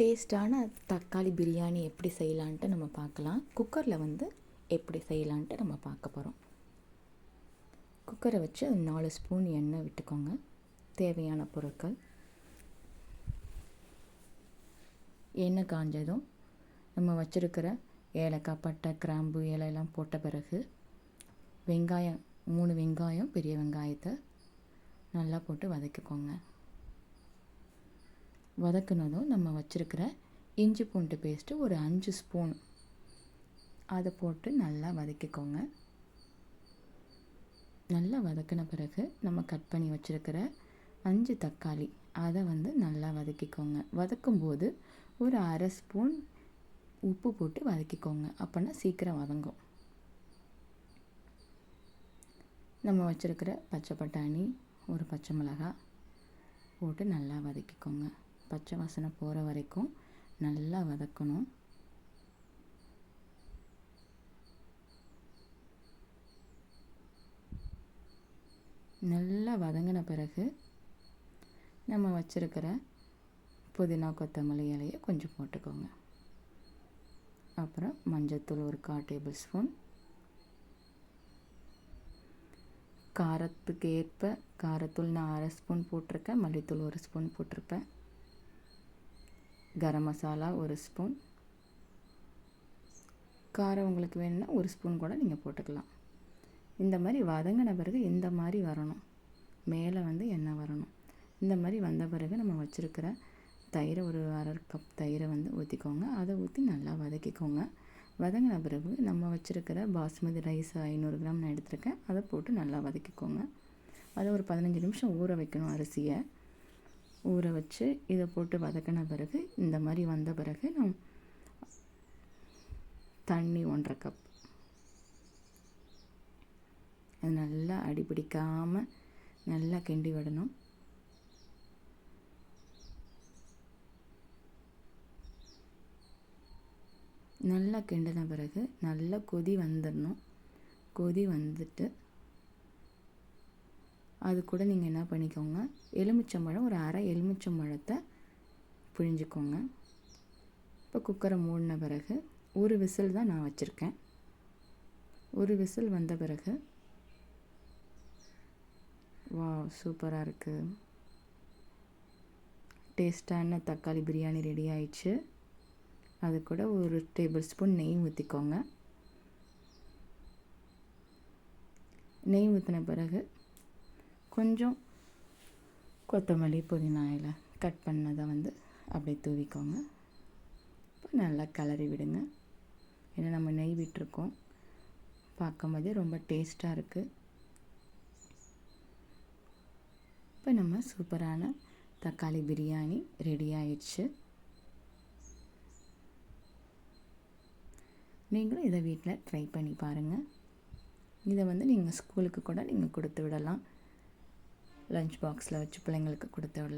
டேஸ்ட்டான தக்காளி பிரியாணி எப்படி செய்யலான்ட்டு நம்ம பார்க்கலாம். குக்கரில் வந்து எப்படி செய்யலான்ட்டு நம்ம பார்க்க போகிறோம் குக்கரை வச்சு நாலு ஸ்பூன் எண்ணெய் விட்டுக்கோங்க. தேவையான பொருட்கள். எண்ணெய் காஞ்சதும் நம்ம வச்சுருக்கிற ஏலக்காய் பட்டை கிராம்பு இலையெல்லாம் போட்ட பிறகு வெங்காயம் மூணு வெங்காயம் பெரிய வெங்காயத்தை நல்லா போட்டு வதக்கிக்கோங்க. வதக்குனதும் நம்ம வச்சுருக்கிற இஞ்சி பூண்டு பேஸ்ட்டு ஒரு அஞ்சு ஸ்பூன் அதை போட்டு நல்லா வதக்கிக்கோங்க. நல்லா வதக்கின பிறகு நம்ம கட் பண்ணி வச்சுருக்கிற அஞ்சு தக்காளி அதை வந்து நல்லா வதக்கிக்கோங்க. வதக்கும்போது ஒரு அரை ஸ்பூன் உப்பு போட்டு வதக்கிக்கோங்க. அப்போனா சீக்கிரம் வதங்கும். நம்ம வச்சுருக்கிற பச்சை பட்டாணி ஒரு பச்சை மிளகாய் போட்டு நல்லா வதக்கிக்கோங்க. பச்சை வாசனை போகிற வரைக்கும் நல்லா வதக்கணும். நல்லா வதங்கின பிறகு நம்ம வச்சுருக்கிற புதினா கொத்தமல்லி இலையை கொஞ்சம் போட்டுக்கோங்க. அப்புறம் மஞ்சத்தூள் ஒரு கால் டேபிள் ஸ்பூன். காரத்துக்கு ஏற்ப காரத்தூள் நான் அரை ஸ்பூன் போட்டிருக்கேன் மல்லித்தூள் ஒரு ஸ்பூன் போட்டிருப்பேன். கரம் மசாலா ஒரு ஸ்பூன். காரம் உங்களுக்கு வேணும்னா ஒரு ஸ்பூன் கூட நீங்கள் போட்டுக்கலாம். இந்த மாதிரி வதங்கின பிறகு இந்த மாதிரி வரணும். மேலே வந்து எண்ணெய் வரணும். இந்த மாதிரி வந்த பிறகு நம்ம வச்சுருக்கிற தயிரை ஒரு அரை கப் தயிரை வந்து ஊற்றிக்கோங்க அதை ஊற்றி நல்லா வதக்கிக்கோங்க. வதங்கின பிறகு நம்ம வச்சுருக்கிற பாஸ்மதி ரைஸ் ஐநூறு கிராம் நான் எடுத்திருக்கேன். அதை போட்டு நல்லா வதக்கிக்கோங்க. அதை ஒரு பதினஞ்சு நிமிஷம் ஊற வைக்கணும் அரிசியை. ஊற வச்சு இதை போட்டு வதக்கின பிறகு இந்த மாதிரி வந்த பிறகு நம் தண்ணி ஒன்றரை கப். அது நல்லா அடிப்பிடிக்காமல் நல்லா கிண்டி விடணும். நல்லா கிண்டின பிறகு நல்லா கொதி வந்துடணும். கொதி வந்துட்டு அது கூட நீங்கள் என்ன பண்ணிக்கோங்க எலுமிச்சம்பழம் ஒரு அரை எலுமிச்சம்பழத்தை புழிஞ்சிக்கோங்க. இப்போ குக்கரை மூடின பிறகு ஒரு விசில் தான் நான் வச்சுருக்கேன். ஒரு விசில் வந்த பிறகு வா சூப்பராக இருக்குது டேஸ்டான தக்காளி பிரியாணி ரெடி ஆயிடுச்சு. அது கூட ஒரு டேபிள் ஸ்பூன் நெய் ஊற்றிக்கோங்க நெய் ஊற்றின பிறகு கொஞ்சம் கொத்தமல்லி புதினா இலை கட் பண்ணதை வந்து அப்படியே தூவிக்கோங்க. இப்போ நல்லா கிளறி விடுங்க. ஏன்னா நம்ம நெய் விட்டுருக்கோம். பார்க்கும்போதே ரொம்ப டேஸ்ட்டாக இருக்குது இப்போ நம்ம சூப்பரான தக்காளி பிரியாணி ரெடி ஆயிடுச்சு. நீங்களும் இதை வீட்டில் ட்ரை பண்ணி பாருங்கள் இதை வந்து நீங்கள் ஸ்கூலுக்கு கூட நீங்கள் கொடுத்து விடலாம். லஞ்ச் பாக்ஸில் வச்சு பிள்ளைங்களுக்கு கொடுத்து விடலாம்.